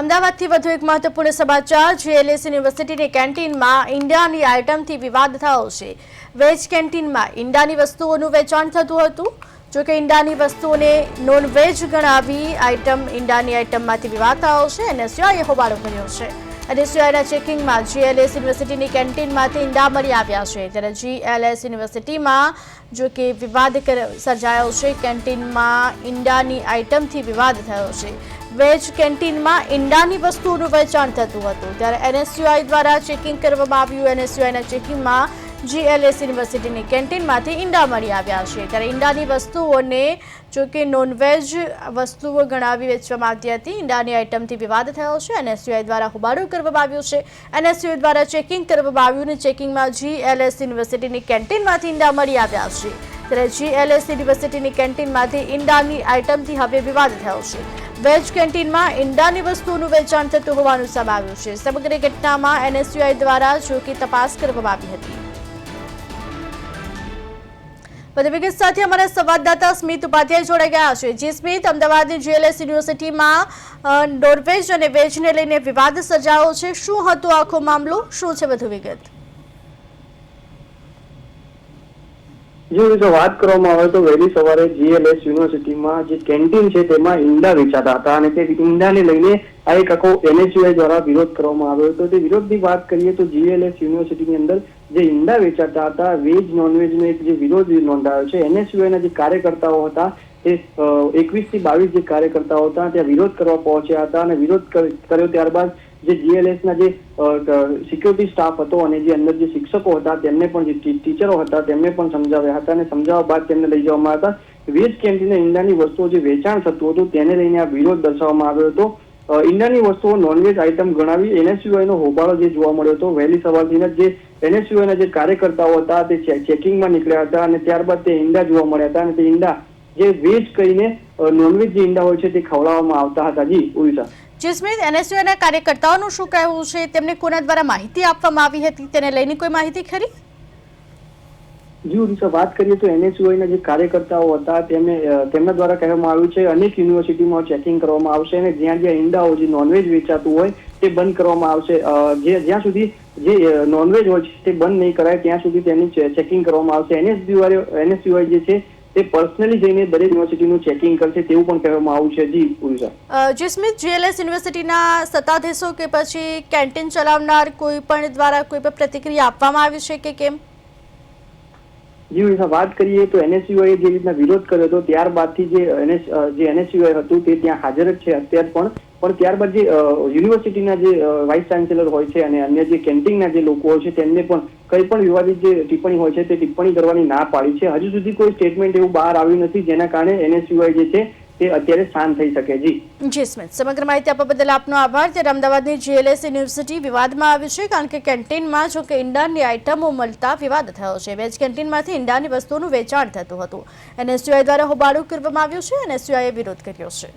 અમદાવાદથી વધુ એક મહત્વપૂર્ણ સમાચાર, જીએલએસ યુનિવર્સિટીની કેન્ટીનમાં ઈંડાની આઇટમથી વિવાદ થયો છે. વેજ કેન્ટીનમાં ઈંડાની વસ્તુઓનું વેચાણ થતું હતું. જોકે ઈંડાની વસ્તુઓને નોનવેજ ગણાવી આઇટમ ઈંડાની આઇટમમાંથી વિવાદ થયો છે અને સિવાય હોબાળો કર્યો છે. અને સિવાયના ચેકિંગમાં જીએલએસ યુનિવર્સિટીની કેન્ટીનમાંથી ઈંડા મળી આવ્યા છે. ત્યારે જીએલએસ યુનિવર્સિટીમાં જો કે વિવાદ સર્જાયો છે, કેન્ટીનમાં ઈંડાની આઇટમથી વિવાદ થયો છે. વેજ કેન્ટીનમાં ઈંડાની વસ્તુઓનું વેચાણ થતું હતું. ત્યારે એનએસયુઆઈ દ્વારા ચેકિંગ કરવામાં આવ્યું. એનએસયુઆઈના ચેકિંગમાં જીએલએસ યુનિવર્સિટીની કેન્ટીનમાંથી ઈંડા મળી આવ્યા છે. ત્યારે ઈંડાની વસ્તુઓને જો કે નોનવેજ વસ્તુઓ ગણાવી વેચવામાં આવતી હતી. ઈંડાની આઇટમથી વિવાદ થયો છે. એનએસયુઆઈ દ્વારા હોબાળો કરવામાં આવ્યો છે. એનએસયુઆઈ દ્વારા ચેકિંગ કરવામાં આવ્યું અને ચેકિંગમાં જીએલએસ યુનિવર્સિટીની કેન્ટીનમાંથી ઈંડા મળી આવ્યા છે. ત્યારે જીએલએસ યુનિવર્સિટીની કેન્ટીનમાંથી ઈંડાની આઇટમથી હવે વિવાદ થયો છે. વેજ કેન્ટીનમાં ઈંડાની વસ્તુઓનું વેચાણ થતું હોવાનું સામે આવ્યું છે. સમગ્ર ઘટનામાં એનએસયુઆઈ દ્વારા જો કે તપાસ કરવામાં આવી હતી. વધુ વિગત સાથે અમારા સંવાદદાતા સ્મિત ઉપાધ્યાય જોડાઈ ગયા છે. જે સ્મિત, અમદાવાદની જીએલએસ યુનિવર્સિટીમાં નોનવેજ અને વેજને લઈને વિવાદ સર્જાયો છે. શું હતું આખો મામલો? શું છે વધુ વિગત? જો વિશે વાત કરવામાં આવે તો વહેલી સવારે જીએલએસ યુનિવર્સિટીમાં જે કેન્ટીન છે તેમાં ઈંડા વેચાતા હતા અને તે ઈંડાને લઈને આ એક આખો એનએચયુઆઈ દ્વારા વિરોધ કરવામાં આવ્યો હતો. તે વિરોધની વાત કરીએ તો જીએલએસ યુનિવર્સિટીની અંદર જે ઈંડા વેચાતા હતા, વેજ નોનવેજનો એક જે વિરોધ નોંધાયો છે એનએચયુઆઈના જે કાર્યકર્તાઓ હતા, તે એકવીસથી બાવીસ જે કાર્યકર્તાઓ હતા, ત્યાં વિરોધ કરવા પહોંચ્યા હતા અને વિરોધ કર- કર્યો ત્યારબાદ જે જીએલએસ ના જે સિક્યોરિટી સ્ટાફ હતો અને જે અંદર જે શિક્ષકો હતા, તેમને પણ જે ટીચરો હતા, તેમને પણ સમજાવ્યા હતા અને સમજાવવા બાદ તેમને લઈ જવામાં હતા. વેજ કેન્ટીન ઈંડાની વસ્તુઓ જે વેચાણ થતું હતું, તેને લઈને આ વિરોધ દર્શાવવામાં આવ્યો હતો. ઈંડાની વસ્તુઓ નોનવેજ આઇટમ ગણાવી, એનએસયુઆઈનો હોબાળો જે જોવા મળ્યો હતો, વહેલી સવારથી જ એનએસયુઆઈના જે કાર્યકર્તાઓ હતા, તે ચેકિંગમાં નીકળ્યા હતા અને ત્યારબાદ તે ઈંડા જોવા મળ્યા હતા અને તે ઈંડા જે વેજ કહીને નોનવેજ જે ઈંડા હોય છે, તે ખવડાવવામાં આવતા હતા. જી, ઓરિસા. જી સ્મિત એનએસયુઆઈના કાર્યકર્તાઓનું શું કહેવું છે? તેમને કોના દ્વારા માહિતી આપવામાં આવી હતી? તેને લઈને કોઈ માહિતી ખરી? જી ઓરિસા વાત કરીએ તો એનએસયુઆઈના જે કાર્યકર્તાઓ હતા, તેમને તેમના દ્વારા કહેવામાં આવ્યું છે, અનેક યુનિવર્સિટીમાં ચેકિંગ કરવામાં આવશે અને જ્યાં જ્યાં ઈંડાઓ જે નોનવેજ વેચાતું હોય, તે બંધ કરવામાં આવશે. જે, જ્યાં સુધી જે નોનવેજ હોય છે, તે બંધ નહીં કરાય, ત્યાં સુધી તેની ચેકિંગ કરવામાં આવશે. એનએસયુઆઈ એનએસયુઆઈ જે છે તે પર્સનલી જઈને દરેક યુનિવર્સિટીનું ચેકિંગ કરશે તેવું પણ કહેવામાં આવ્યું છે. જી અ, જી સ્મિત જીએલએસ યુનિવર્સિટીના સત્તાધીશો કે પછી કેન્ટીન ચલાવનાર કોઈ પણ દ્વારા કોઈ પણ પ્રતિક્રિયા આપવામાં આવી છે કે કેમ? જી વિશે વાત કરીએ તો એનએસયુઆઈએ જે રીતના વિરોધ કર્યો હતો ત્યારબાદથી જે એનએસ જે એનએસયુઆઈ હતું તે ત્યાં હાજર જ છે અત્યારે પણ. પણ ત્યારબાદ જે યુનિવર્સિટીના જે વાઇસ ચાન્સેલર હોય છે અને અન્ય જે કેન્ટીનના જે લોકો હોય છે તેમને પણ કંઈ પણ વિવાદિત જે ટિપ્પણી હોય છે તે ટિપ્પણી કરવાની ના પાડી છે. હજુ સુધી કોઈ સ્ટેટમેન્ટ એવું બહાર આવ્યું નથી જેના કારણે એનએસયુઆઈ જે છે તે અત્યારે શાંત થઈ શકે. જી. જી સ્મિત, સમગ્ર માહિતી આપવા બદલ આપનો આભાર. ત્યારે અમદાવાદની જીએલએસ યુનિવર્સિટી વિવાદમાં આવી છે કારણ કે કેન્ટીનમાં જો કે આઇટમો મળતા વિવાદ થયો છે. વેજ કેન્ટીનમાંથી ઈંડાની વસ્તુનું વેચાણ થતું હતું. એનએસયુઆઈ દ્વારા હોબાળો કરવામાં આવ્યો છે. એનએસયુઆઈએ વિરોધ કર્યો છે.